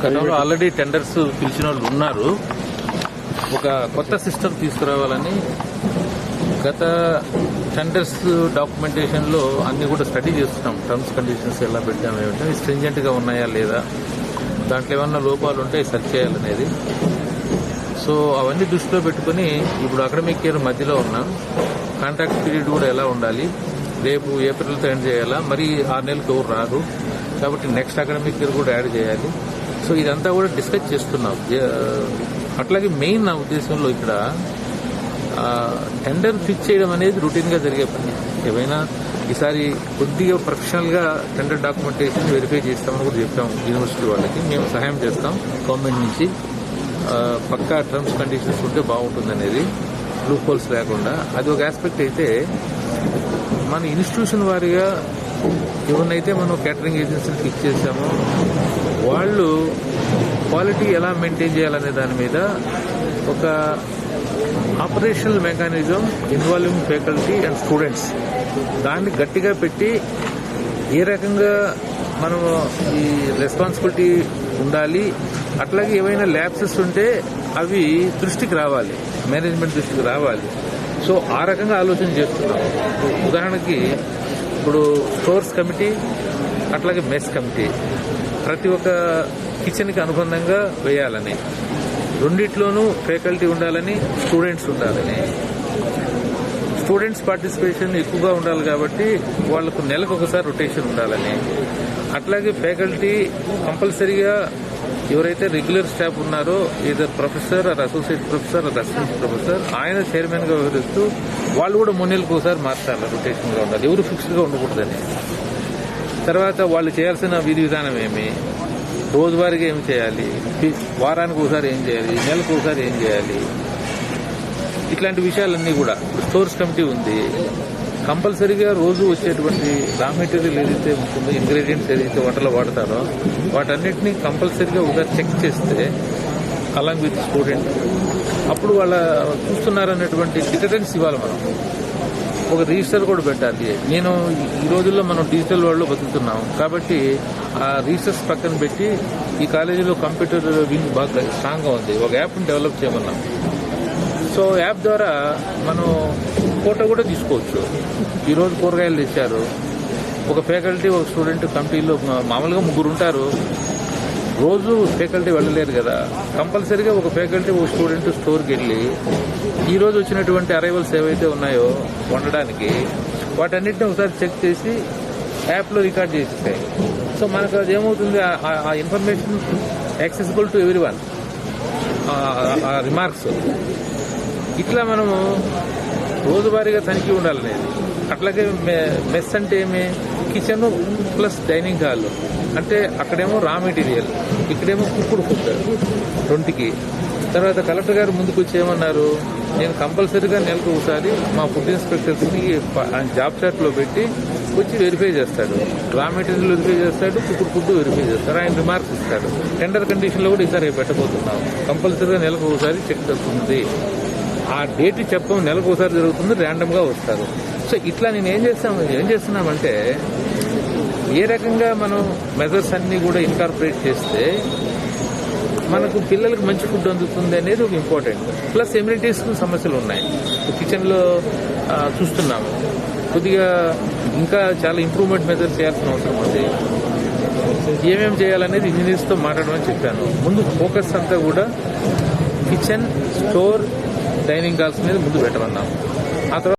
గతంలో already tenders పిలిచిన వాళ్ళు ఉన్నారు. ఒక కొత్త సిస్టమ్ తీసుకురావాలని గత టెండర్స్ డాక్యుమెంటేషన్లో అన్ని కూడా స్టడీ చేస్తున్నాం. టర్మ్స్ కండిషన్స్ ఎలా పెట్టాము ఏమిటో స్ట్రింజెంట్గా ఉన్నాయా లేదా దాంట్లో ఏమన్నా లోపాలు ఉంటే సెర్చ్ చేయాలనేది. సో అవన్నీ దృష్టిలో పెట్టుకుని ఇప్పుడు అకాడమిక్ ఇయర్ మధ్యలో ఉన్నాం. కాంట్రాక్ట్ పీరియడ్ కూడా ఎలా ఉండాలి రేపు ఏప్రిల్తో ఎండ్ చేయాలా? మరి ఆరు నెలలకు ఎవరు రారు కాబట్టి నెక్స్ట్ అకాడమిక్ ఇయర్ కూడా యాడ్ చేయాలి. సో ఇదంతా కూడా డిస్కస్ చేస్తున్నాం. అట్లాగే మెయిన్ నా ఉద్దేశంలో ఇక్కడ టెండర్ ఫిక్స్ చేయడం అనేది రొటీన్గా జరిగే పని. ఏమైనా ఈసారి కొద్దిగా ప్రొఫెషనల్గా టెండర్ డాక్యుమెంటేషన్ వెరిఫై చేస్తామని కూడా చెప్పాం యూనివర్సిటీ వాళ్ళకి. మేము సహాయం చేస్తాం గవర్నమెంట్ నుంచి. పక్కా టర్మ్స్ కండిషన్స్ ఉంటే బాగుంటుంది అనేది లూప్ హోల్స్ లేకుండా. అది ఒక ఆస్పెక్ట్ అయితే మన ఇన్స్టిట్యూషన్ వారిగా ఎవరినైతే మనం క్యాటరింగ్ ఏజెన్సీని ఫిక్స్ చేశామో వాళ్ళు క్వాలిటీ ఎలా మెయింటైన్ చేయాలనే దాని మీద ఒక operational mechanism involving faculty and students దాన్ని గట్టిగా పెట్టి ఏ రకంగా మనం ఈ రెస్పాన్సిబిలిటీ ఉండాలి అట్లాగే ఏవైనా ల్యాబ్సెస్ ఉంటే అవి దృష్టికి రావాలి మేనేజ్మెంట్ దృష్టికి రావాలి. సో ఆ రకంగా ఆలోచన చేస్తున్నాం. ఉదాహరణకి ఇప్పుడు స్టోర్స్ కమిటీ అట్లాగే మెస్ కమిటీ ప్రతి ఒక్క కిచెన్కి అనుబంధంగా వేయాలని రెండిట్లోనూ ఫ్యాకల్టీ ఉండాలని స్టూడెంట్స్ ఉండాలని. స్టూడెంట్స్ పార్టిసిపేషన్ ఎక్కువగా ఉండాలి కాబట్టి వాళ్ళకు నెలకు ఒకసారి రొటేషన్ ఉండాలని. అట్లాగే ఫ్యాకల్టీ కంపల్సరీగా ఎవరైతే రెగ్యులర్ స్టాఫ్ ఉన్నారో either professor or associate professor or assistant professor ఆయన చైర్మన్గా వ్యవహరిస్తూ వాళ్ళు కూడా మూడు నెలలకు ఒకసారి మార్చాలి రొటేషన్గా ఉండాలి. ఎవరు ఫిక్స్డ్గా ఉండకూడదని తర్వాత వాళ్ళు చేయాల్సిన విధి విధానం ఏమి? రోజువారీగా ఏం చేయాలి? వారానికి ఒకసారి ఏం చేయాలి? నెలకు ఒకసారి ఏం చేయాలి? ఇట్లాంటి విషయాలన్నీ కూడా. స్టోర్స్ కమిటీ ఉంది. కంపల్సరీగా రోజు వచ్చేటువంటి రా మెటీరియల్ ఏదైతే ఉంటుందో ఇంగ్రీడియంట్స్ ఏదైతే వంటలో వాడతారో వాటన్నిటిని కంపల్సరీగా ఒకసారి చెక్ చేస్తే అలాంగ్ విత్ స్టూడెంట్. అప్పుడు వాళ్ళ చూస్తున్నారనేటువంటి డిటరెన్స్ ఇవ్వాలి మనం. ఒక రిజిస్టర్ కూడా పెట్టాలి. నేను ఈ రోజుల్లో మనం డిజిటల్ వరల్డ్లో బతుకుతున్నాం. కాబట్టి ఆ రిజిస్టర్స్ పక్కన పెట్టి ఈ కాలేజీలో కంప్యూటర్ వింగ్ బాగా స్ట్రాంగ్గా ఉంది. ఒక యాప్ని డెవలప్ చేయమన్నాం. సో యాప్ ద్వారా మనం ఫోటో కూడా తీసుకోవచ్చు. ఈరోజు కూరగాయలు తెచ్చారు. ఒక ఫ్యాకల్టీ ఒక స్టూడెంట్ కమిటీలో మామూలుగా ముగ్గురు ఉంటారు. రోజు ఫ్యాకల్టీ వెళ్ళలేరు కదా. కంపల్సరీగా ఒక ఫ్యాకల్టీ ఒక స్టూడెంట్ స్టోర్కి వెళ్ళి ఈరోజు వచ్చినటువంటి అరైవల్స్ ఏవైతే ఉన్నాయో వండడానికి వాటన్నిటిని ఒకసారి చెక్ చేసి యాప్లో రికార్డ్ చేసేస్తాయి. సో మనకు అది ఏమవుతుంది? ఆ- ఆ- information accessible to every one ఆ రిమార్క్స్. ఇట్లా మనము రోజువారీగా తనిఖీ ఉండాలనేది అట్లాగే మె- మెస్ అంటే ఏమి? Kitchen plus dining hall. అంటే అక్కడేమో రా మెటీరియల్ ఇక్కడేమో కుక్కుడు ఫుడ్ రెండుకి తర్వాత కలెక్టర్ గారు ముందుకు వచ్చి ఏమన్నారు? నేను కంపల్సరీగా నెలకు ఒకసారి మా ఫుడ్ ఇన్స్పెక్టర్స్ని ఆయన జాబ్ చాట్లో పెట్టి వచ్చి వెరిఫై చేస్తాడు. రా మెటీరియల్ వెరిఫై చేస్తాడు కుక్కుడు ఫుడ్ వెరిఫై చేస్తాడు. ఆయన రిమార్క్స్ ఇస్తాడు. టెండర్ కండిషన్లో కూడా ఈసారి పెట్టబోతున్నాం. కంపల్సరీగా నెలకు ఒకసారి చెక్ చేస్తుంది ఆ డేట్ చెప్పడం నెలకు ఒకసారి జరుగుతుంది ర్యాండమ్గా వస్తారు. సో ఇట్లా నేను ఏం చేస్తాను ఏం చేస్తున్నామంటే ఏ రకంగా మనం మెజర్స్ అన్ని కూడా ఇన్కార్పొరేట్ చేస్తే మనకు పిల్లలకు మంచి ఫుడ్ అందుతుంది అనేది ఒక ఇంపార్టెంట్. ప్లస్ ఎమ్యూనిటీస్ సమస్యలు ఉన్నాయి. కిచెన్లో చూస్తున్నాము. కొద్దిగా ఇంకా చాలా ఇంప్రూవ్మెంట్ మెజర్స్ చేయాల్సిన అవసరం ఉంది. ఏమేం చేయాలనేది ఇంజనీర్స్తో మాట్లాడమని చెప్పాను. ముందు ఫోకస్ అంతా కూడా కిచెన్ స్టోర్ డైనింగ్ హాల్స్ మీద ముందు పెట్టమన్నాము ఆ తర్వాత